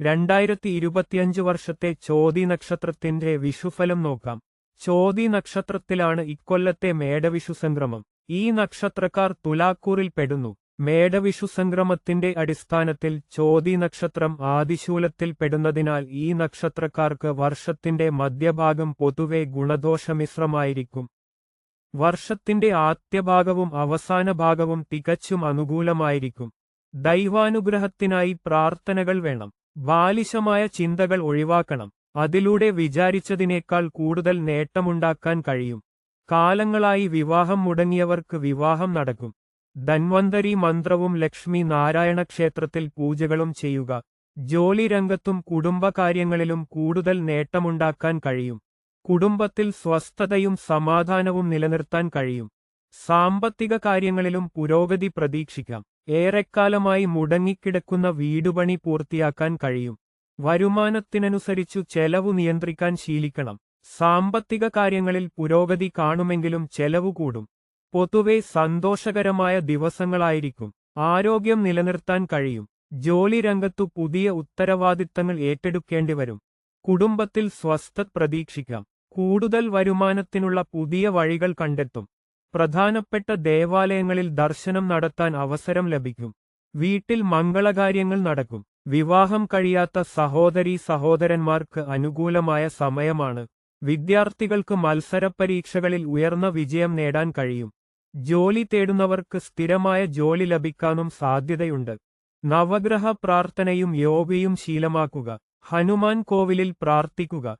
രണ്ടായിരത്തി ഇരുപത്തിയഞ്ച് വർഷത്തെ ചോതി നക്ഷത്രത്തിന്റെ വിഷുഫലം നോക്കാം. ചോതി നക്ഷത്രത്തിലാണ് ഇക്കൊല്ലത്തെ മേടവിഷു സംക്രമം ഈ നക്ഷത്രക്കാർ തുലാക്കൂറിൽ പെടുന്നു. മേടവിഷു സംക്രമത്തിന്റെ അടിസ്ഥാനത്തിൽ ചോതി നക്ഷത്രം ആദിശൂലത്തിൽ പെടുന്നതിനാൽ ഈ നക്ഷത്രക്കാർക്ക് വർഷത്തിന്റെ മധ്യഭാഗം പൊതുവെ ഗുണദോഷമിശ്രമായിരിക്കും. വർഷത്തിന്റെ ആദ്യഭാഗവും അവസാന ഭാഗവും തികച്ചും അനുകൂലമായിരിക്കും. ദൈവാനുഗ്രഹത്തിനായി പ്രാർത്ഥനകൾ വേണം. ബാലിശമായ ചിന്തകൾ ഒഴിവാക്കണം. അതിലൂടെ വിചാരിച്ചതിനേക്കാൾ കൂടുതൽ നേട്ടമുണ്ടാക്കാൻ കഴിയും. കാലങ്ങളായി വിവാഹം മുടങ്ങിയവർക്ക് വിവാഹം നടക്കും. ധന്വന്തരി മന്ത്രവും ലക്ഷ്മി നാരായണ ക്ഷേത്രത്തിൽ പൂജകളും ചെയ്യുക. ജോലി രംഗത്തും കുടുംബകാര്യങ്ങളിലും കൂടുതൽ നേട്ടമുണ്ടാക്കാൻ കഴിയും. കുടുംബത്തിൽ സ്വസ്ഥതയും സമാധാനവും നിലനിർത്താൻ കഴിയും. സാമ്പത്തിക കാര്യങ്ങളിലും പുരോഗതി പ്രതീക്ഷിക്കാം. ഏറെക്കാലമായി മുടങ്ങിക്കിടക്കുന്ന വീടുപണി പൂർത്തിയാക്കാൻ കഴിയും. വരുമാനത്തിനനുസരിച്ചു ചെലവു നിയന്ത്രിക്കാൻ ശീലിക്കണം. സാമ്പത്തിക കാര്യങ്ങളിൽ പുരോഗതി കാണുമെങ്കിലും ചെലവു കൂടും. പൊതുവെ സന്തോഷകരമായ ദിവസങ്ങളായിരിക്കും. ആരോഗ്യം നിലനിർത്താൻ കഴിയും. ജോലി രംഗത്തു പുതിയ ഉത്തരവാദിത്തങ്ങൾ ഏറ്റെടുക്കേണ്ടിവരും കുടുംബത്തിൽ സ്വസ്ഥ പ്രതീക്ഷിക്കാം. കൂടുതൽ വരുമാനത്തിനുള്ള പുതിയ വഴികൾ കണ്ടെത്തും. പ്രധാനപ്പെട്ട ദേവാലയങ്ങളിൽ ദർശനം നടത്താൻ അവസരം ലഭിക്കും. വീട്ടിൽ മംഗളകാര്യങ്ങൾ നടക്കും. വിവാഹം കഴിയാത്ത സഹോദരീ സഹോദരന്മാർക്ക് അനുകൂലമായ സമയമാണ്. വിദ്യാർത്ഥികൾക്ക് മത്സരപരീക്ഷകളിൽ ഉയർന്ന വിജയം നേടാൻ കഴിയും. ജോലി തേടുന്നവർക്ക് സ്ഥിരമായ ജോലി ലഭിക്കാനും സാധ്യതയുണ്ട്. നവഗ്രഹ പ്രാർത്ഥനയും യോഗയും ശീലമാക്കുക. ഹനുമാൻ കോവിലിൽ പ്രാർത്ഥിക്കുക.